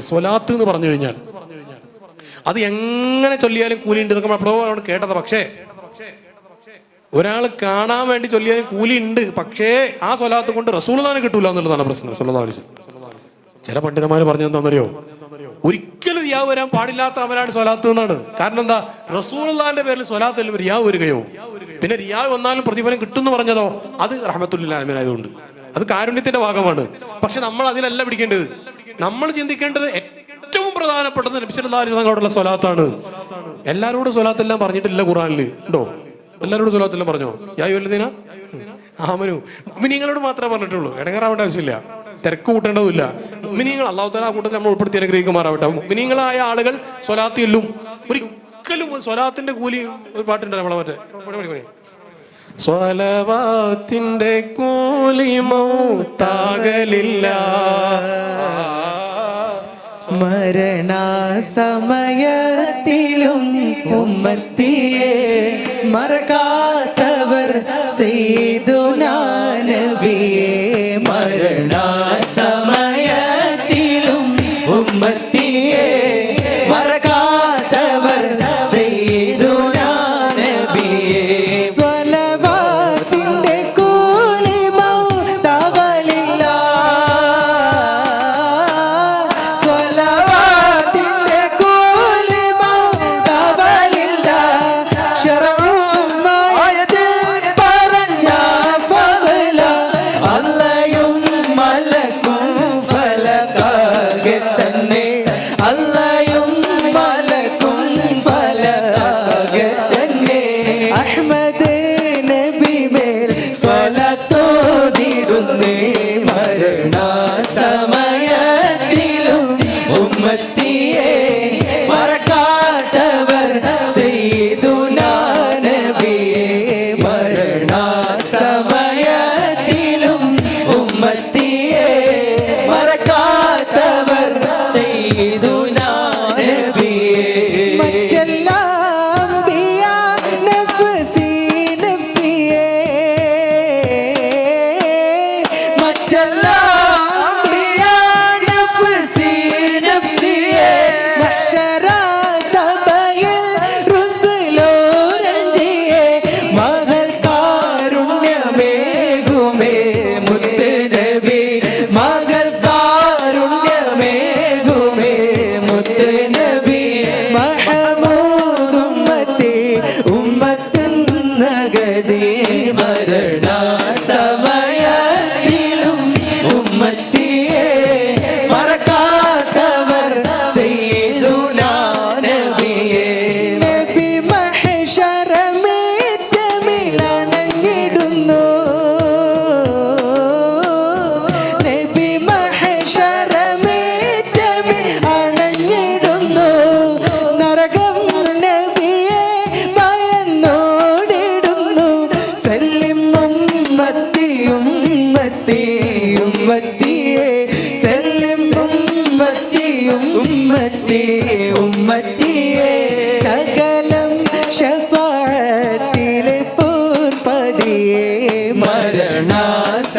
സ്വലാത്ത് എന്ന് പറഞ്ഞു കഴിഞ്ഞാൽ. അത് എങ്ങനെ ചൊല്ലിയാലും കൂലിയുണ്ട് ഇതൊക്കെ അവിടെ കേട്ടത്. പക്ഷേ ഒരാൾ കാണാൻ വേണ്ടി ചൊല്ലിയാലും കൂലി ഉണ്ട് പക്ഷേ ആ സ്വലാത്ത് കൊണ്ട് റസൂൽദാന് കിട്ടൂല എന്നുള്ളതാണ് പ്രശ്നം. വസല്ലം. ചില പണ്ഡിതന്മാർ പറഞ്ഞു എന്താണെന്നറിയോ? ഒരിക്കലും റിയാവ് വരാൻ പാടില്ലാത്ത അവരാണ് സ്വലാത്ത് എന്നാണ്. കാരണം എന്താ? റസൂൽദാന്റെ പേരിൽ സ്വലാത്ത് ചെല്ലുമ്പോൾ റിയാവ് വരികയോ പിന്നെ റിയാവ് വന്നാലും പ്രതിഫലം കിട്ടുമെന്ന് പറഞ്ഞതോ അത് റഹമത്തുല്ലാമിനായതുകൊണ്ട് അത് കാരുണ്യത്തിന്റെ ഭാഗമാണ്. പക്ഷെ നമ്മൾ അതിലല്ല പിടിക്കേണ്ടത്. നമ്മൾ ചിന്തിക്കേണ്ടത് ഏറ്റവും പ്രധാനപ്പെട്ടത് നബിസല്ലാഹുള്ള സ്വലാത്താണ്. എല്ലാവരോടും സ്വലാത്തെല്ലാം പറഞ്ഞിട്ടില്ല ഖുറാനിൽ ഉണ്ടോ? എല്ലാവരോടും സ്വലാത്തെല്ലാം പറഞ്ഞോ? യാ വല്ലതീന ആമനു. മിനിങ്ങളോട് മാത്രമേ പറഞ്ഞിട്ടുള്ളൂ. ഇടങ്ങാറാവേണ്ട ആവശ്യമില്ല. തിരക്ക് കൂട്ടേണ്ടതുമില്ല. മിനിങ്ങൾ അള്ളാഹു താല ആ കൂട്ടത്തിൽ നമ്മൾ ഉൾപ്പെടുത്തി അനുഗ്രഹിക്കുമാറാവട്ടെ. മിനിങ്ങളായ ആളുകൾ സ്വലാത്തി എല്ലും ഒരിക്കലും സ്വലാത്തിന്റെ കൂലി ഒരു പാട്ടുണ്ട് നമ്മളെ മറ്റേ. സ്വലവാത്തിന്റെ കൂലി മൗത്താകലില്ല. മരണസമയത്തിലും ഉമ്മത്തിയെ മറക്കാത്തവർ ചെയ്തുനാനബിയെ മരണസമയത്തിലും صلاة your love. ഉമ്മത്തേ ഉമ്മത്തിയേ സല്ലിം ഉമ്മത്തി ഉമ്മത്തേ ഉമ്മത്തിയേ. സകലം ഷഫാത്തിലെ പോർപ്പതിയേ മരണാസ